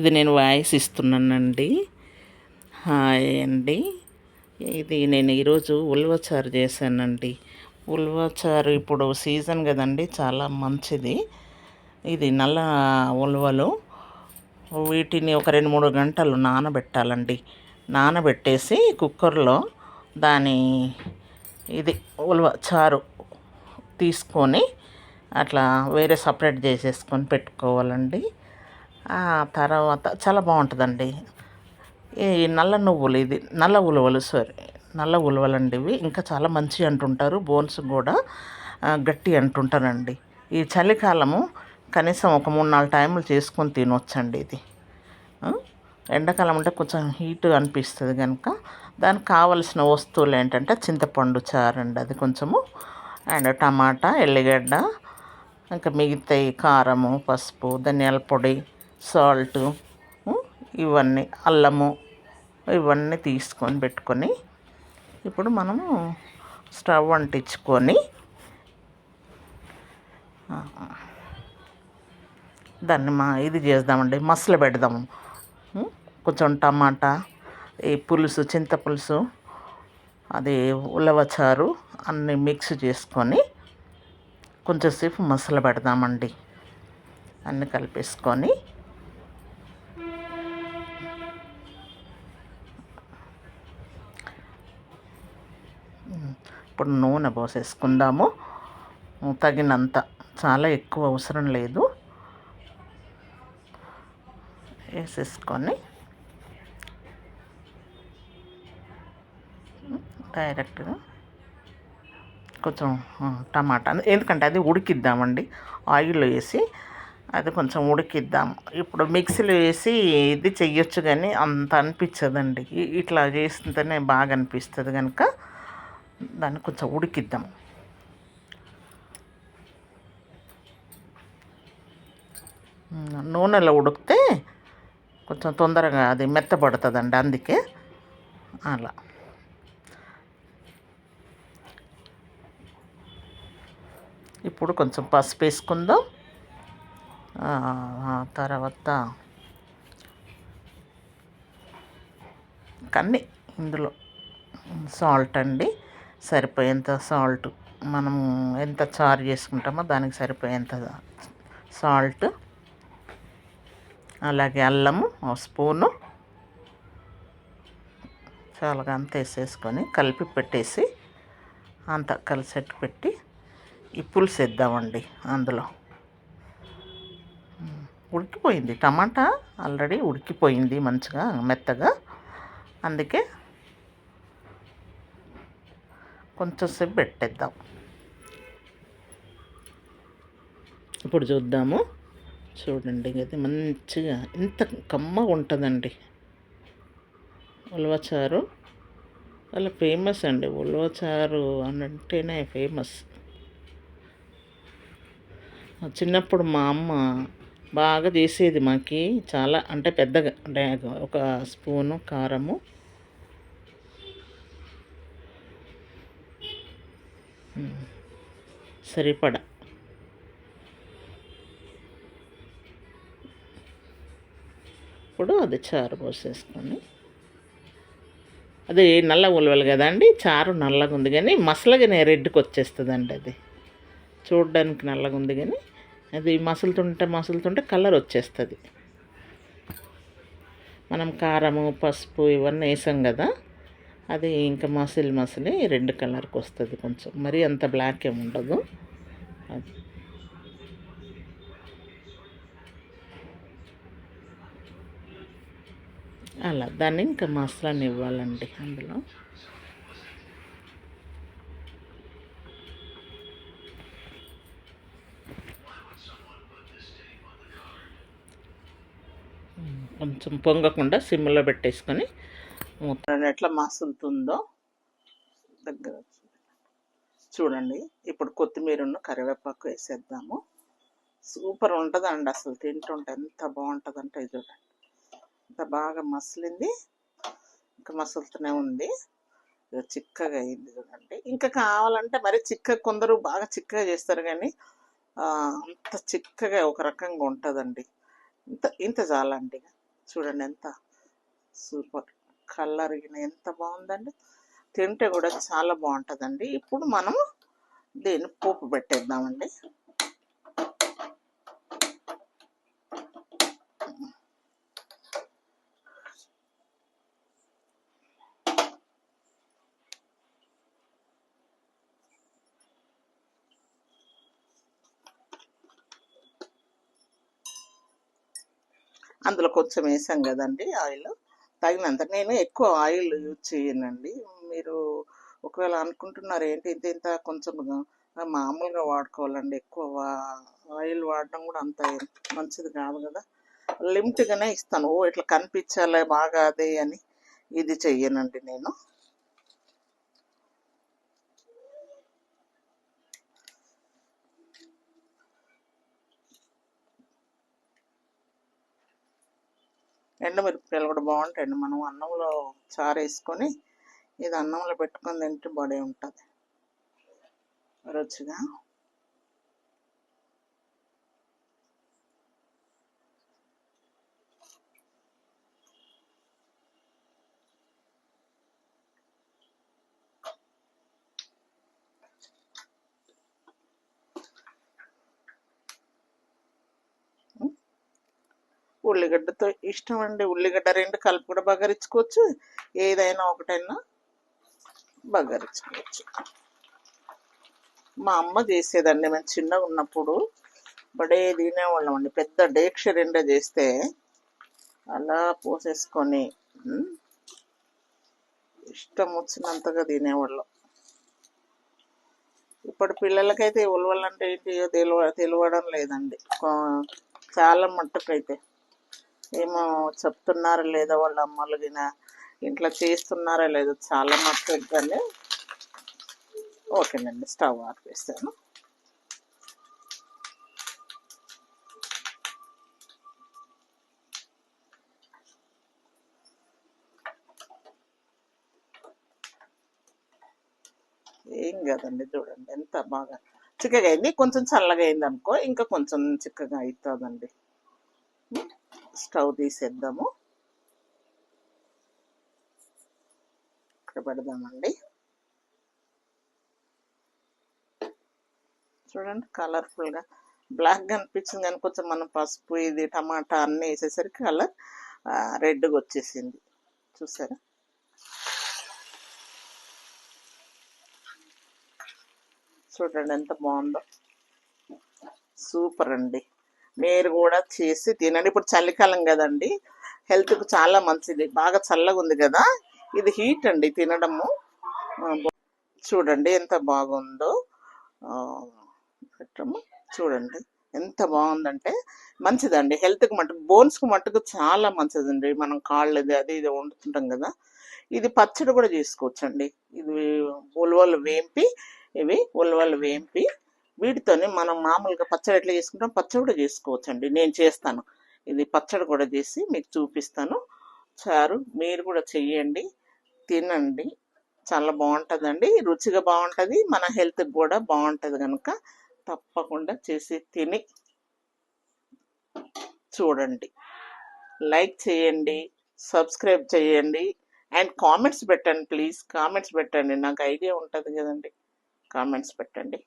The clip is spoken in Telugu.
ఇది నేను వాయిస్ ఇస్తున్నానండి. హాయ్ అండి. ఇది నేను ఈరోజు ఉల్వచారు చేశానండి. ఉల్వచారు ఇప్పుడు సీజన్ కదండి చాలా మంచిది. ఇది నల్ల ఉలవలు. వీటిని ఒక రెండు మూడు గంటలు నానబెట్టాలండి. నానబెట్టేసి కుక్కర్లో దాని ఇది ఉలవ చారు తీసుకొని అట్లా వేరే సపరేట్ చేసేసుకొని పెట్టుకోవాలండి. తర్వాత చాలా బాగుంటుందండి. ఈ నల్ల నువ్వులు ఇది నల్ల ఉలవలు సారీ నల్ల ఉలవలండి ఇవి. ఇంకా చాలా మంచి అంటుంటారు బోన్స్ కూడా గట్టి అంటుంటారండి. ఈ చలికాలము కనీసం ఒక మూడు నాలుగు టైములు చేసుకొని తినొచ్చండి ఇది. ఎండాకాలం అంటే కొంచెం హీట్ అనిపిస్తుంది కనుక దానికి కావలసిన వస్తువులు ఏంటంటే చింతపండు చారండి అది కొంచెము. అండ్ టమాటా ఎల్లిగడ్డ ఇంకా మిగతాయి కారము పసుపు ధనియాల పొడి సాల్ట్ ఇవన్నీ అల్లము ఇవన్నీ తీసుకొని పెట్టుకొని ఇప్పుడు మనము స్టవ్ అంటించుకొని దాన్ని మా ఇది చేద్దామండి మసలు పెడదాము కొంచెం టమాటా ఈ పులుసు చింతపులుసు అది ఉలవచారు అన్నీ మిక్స్ చేసుకొని కొంచెంసేపు మసలు పెడదామండి. అన్నీ కలిపేసుకొని నూనె పోసేసుకుందాము. తగినంత. చాలా ఎక్కువ అవసరం లేదు. వేసేసుకొని డైరెక్ట్గా కొంచెం టమాటా. ఎందుకంటే అది ఉడికిద్దామండి. ఆయిల్ వేసి అది కొంచెం ఉడికిద్దాం. ఇప్పుడు మిక్సీలో వేసి ఇది చెయ్యొచ్చు కానీ అంత అనిపించదండి. ఇట్లా చేస్తుంటేనే బాగా అనిపిస్తుంది కనుక దాన్ని కొంచెం ఉడికిద్దాం. నూనెలో ఉడికితే కొంచెం తొందరగా అది మెత్తబడుతుందండి అందుకే అలా. ఇప్పుడు కొంచెం పసుపు వేసుకుందాం. తర్వాత కన్నీ ఇందులో. సాల్ట్ అండి. సరిపోయేంత సాల్ట్ మనము ఎంత చారు చేసుకుంటామో దానికి సరిపోయేంత సాల్ట్ అలాగే అల్లము ఒక స్పూను చాలా అంత వేసేసుకొని కలిపి పెట్టేసి అంత కలిసెట్టు పెట్టి ఈ పులుసు వేద్దామండి అందులో. ఉడికిపోయింది టమాటా ఆల్రెడీ ఉడికిపోయింది మంచిగా మెత్తగా. అందుకే కొంచెంసేపు పెట్టేద్దాం. ఇప్పుడు చూద్దాము. చూడండి అది మంచిగా ఇంత కమ్మగా ఉంటుందండి. ఉలవచారు. చాలా ఫేమస్ అండి ఉలవచారు అని అంటేనే ఫేమస్. చిన్నప్పుడు మా అమ్మ బాగా చేసేది మాకి చాలా అంటే పెద్దగా అంటే ఒక స్పూను కారము సరిపడా. ఇప్పుడు అది చారు పోసేసుకొని. అది నల్ల ఉలవలు కదండి చారు నల్లగా ఉంది కానీ మసలగానే రెడ్కి వచ్చేస్తుందండి అది. చూడడానికి నల్లగా ఉంది కానీ అది మసులుతుంటే మసులుతుంటే కలర్ వచ్చేస్తుంది. మనం కారము పసుపు ఇవన్నీ వేసాం కదా? అది ఇంకా మసిల్ మసిలి రెడ్ కలర్కి వస్తుంది కొంచెం. మరీ అంత బ్లాక్ ఏమి ఉండదు. అది. అలా దాన్ని ఇంకా మసాలాని ఇవ్వాలండి అందులో. కొంచెం పొంగకుండా సిమ్లో పెట్టేసుకొని మూత. ఎట్లా మసులుతుందో దగ్గర చూడండి. ఇప్పుడు కొత్తిమీరను కరివేపాకు వేసేద్దాము. సూపర్ ఉంటుందండి అసలు తింటుంటే ఎంత బాగుంటుందంటే చూడండి. ఎంత బాగా మసిలింది ఇంకా మసులుతూనే ఉంది. చిక్కగా అయింది చూడండి. ఇంకా కావాలంటే మరి చిక్క కొందరు బాగా చిక్కగా చేస్తారు కానీ అంత చిక్కగా ఒక రకంగా ఉంటుందండి. ఇంత ఇంత చాలండి. చూడండి ఎంత సూపర్. కలర్ ఎంత బాగుందండి. తింటే కూడా చాలా బాగుంటుందండి. ఇప్పుడు మనం దీన్ని పోపు పెట్టేద్దామండి. అందులో కొంచెం వేసాం కదండి ఆయిల్. తగినంత. నేను ఎక్కువ ఆయిల్ యూజ్ చేయనండి. మీరు ఒకవేళ అనుకుంటున్నారు ఏంటి ఇంత ఇంత కొంచెం మామూలుగా వాడుకోవాలండి ఎక్కువ ఆయిల్ వాడడం కూడా అంత మంచిది కాదు కదా. లిమిట్గానే ఇస్తాను. ఓ ఇట్లా కనిపించాలి బాగా అదే అని ఇది చెయ్యనండి నేను. ఎండమిరపకాయలు కూడా బాగుంటాయండి. మనం అన్నంలో చారు వేసుకొని ఇది అన్నంలో పెట్టుకొని తింటే బాడీ ఉంటుంది. రుచిగా. ఉల్లిగడ్డతో ఇష్టం అండి ఉల్లిగడ్డ రెండు కలిపి కూడా బగరించుకోవచ్చు. ఏదైనా ఒకటైనా బగరించుకోవచ్చు. మా అమ్మ చేసేదండి మేము చిన్నగా ఉన్నప్పుడు. బడే తినేవాళ్ళం అండి. పెద్ద డేక్ష రెండ చేస్తే అలా పోసేసుకొని ఇష్టం వచ్చినంతగా తినేవాళ్ళం. ఇప్పుడు పిల్లలకైతే ఉలవలంటే ఏంటి? తెలివ తెలియడం లేదండి. చాలా మట్టుకైతే. ఏమో చెప్తున్నారా లేదా వాళ్ళ అమ్మలు గిన ఇంట్లో చేస్తున్నారా లేదో చాలా మట్టుకు ఇబ్బంది. ఓకేనండి స్టవ్ ఆపేస్తాను ఏం కాదండి చూడండి ఎంత బాగా చిక్కగా అయింది. కొంచెం చల్లగా అయింది అనుకో ఇంకా కొంచెం చిక్కగా అవుతుందండి. స్టవ్ తీసేద్దాము. ఇక్కడ పెడదామండి. చూడండి కలర్ఫుల్గా బ్లాక్గా అనిపించింది కానీ కొంచెం మనం పసుపు ఇది టమాటా అన్నీ వేసేసరికి కలర్ రెడ్గా వచ్చేసింది. చూసారా? చూడండి ఎంత బాగుందో. సూపర్ అండి. మీరు కూడా చేసి తినండి. ఇప్పుడు చలికాలం కదండి. హెల్త్కు చాలా మంచిది. బాగా చల్లగా ఉంది కదా. ఇది హీట్ అండి తినడము. చూడండి ఎంత బాగుందో. పెట్టము చూడండి ఎంత బాగుందంటే మంచిదండి. హెల్త్కి మటుకు బోన్స్కి మటుకు చాలా మంచిదండి. మనం కాళ్ళది అది ఇది వండుతుంటాం కదా. ఇది పచ్చడి కూడా చేసుకోవచ్చండి. ఇది ఉలవలు వేంపి ఇవి ఉలవలు వేంపి వీటితోనే మనం మామూలుగా పచ్చడి ఎట్లా చేసుకుంటాం పచ్చడి కూడా చేసుకోవచ్చండి. నేను చేస్తాను. ఇది పచ్చడి కూడా చేసి మీకు చూపిస్తాను. చారు మీరు కూడా చెయ్యండి. తినండి. చాలా బాగుంటుందండి. రుచిగా బాగుంటుంది. మన హెల్త్కి కూడా బాగుంటుంది కనుక తప్పకుండా చేసి తిని చూడండి. లైక్ చేయండి సబ్స్క్రైబ్ చేయండి అండ్ కామెంట్స్ పెట్టండి ప్లీజ్. కామెంట్స్ పెట్టండి. నాకు ఐడియా ఉంటుంది కదండి. కామెంట్స్ పెట్టండి.